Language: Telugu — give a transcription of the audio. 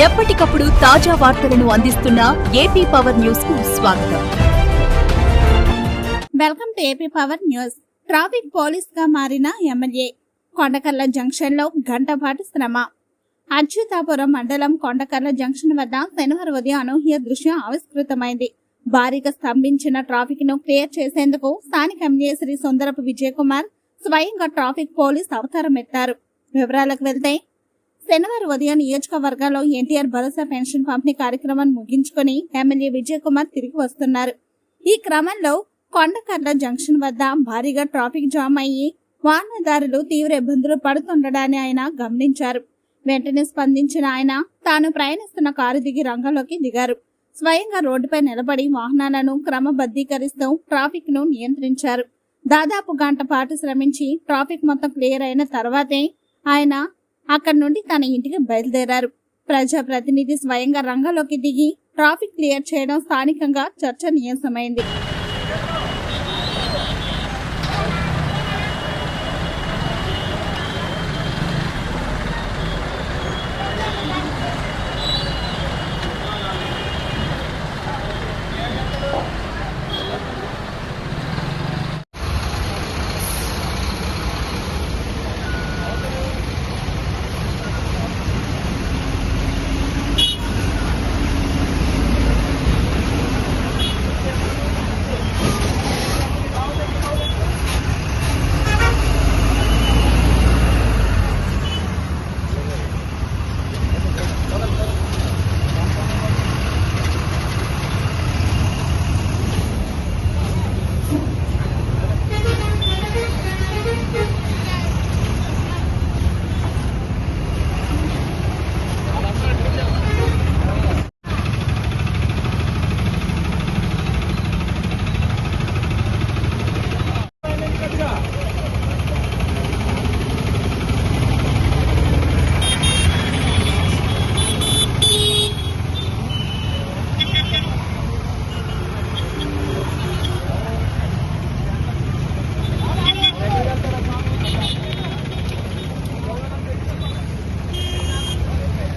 ఎప్పటికప్పుడు తాజా వార్తలను అందిస్తున్న ఏపీ పవర్ న్యూస్కు స్వాగతం. Welcome to AP power news. Traffic పోలీస్గా మారిన ఎమ్మెల్యే కొండకర్ల జంక్షన్లో గంటపాటు శ్రమ. అచ్యుతాపురం మండలం కొండకర్ల జంక్షన్ వద్ద శనివారం ఉదయం అనూహ్య దృశ్యం ఆవిష్కృతమైంది. భారీగా స్తంభించిన ట్రాఫిక్ను క్లియర్ చేసేందుకు స్థానిక ఎమ్మెల్యే శ్రీ సుందరపు విజయ్ కుమార్ స్వయంగా ట్రాఫిక్ పోలీస్ అవతారం ఎత్తారు వివరాలకు వెళ్తే శనివారం ఉదయం నియోజకవర్గాల్లో ఎన్టీఆర్ భరోసా పెన్షన్ పంపిణీ కార్యక్రమాన్ని ముగించుకుని ఎమ్మెల్యే విజయ్ కుమార్ తిరిగి వస్తున్నారు. ఈ క్రమంలో కొండకర్ల జంక్షన్ వద్ద భారీగా ట్రాఫిక్ జామ్ అయ్యి వాహనదారులు తీవ్ర ఇబ్బందులు పడుతుండడాన్ని ఆయన గమనించారు. వెంటనే స్పందించిన ఆయన తాను ప్రయాణిస్తున్న కారు దిగి రంగంలోకి దిగారు. స్వయంగా రోడ్డుపై నిలబడి వాహనాలను క్రమబద్ధీకరిస్తూ ట్రాఫిక్ను నియంత్రించారు. దాదాపు గంట పాటు శ్రమించి ట్రాఫిక్ మొత్తం క్లియర్ అయిన తర్వాతే ఆయన అక్కడి నుండి తన ఇంటికి బయలుదేరారు. ప్రజాప్రతినిధి స్వయంగా రంగంలోకి దిగి ట్రాఫిక్ క్లియర్ చేయడం స్థానికంగా చర్చనీయాంశమైంది.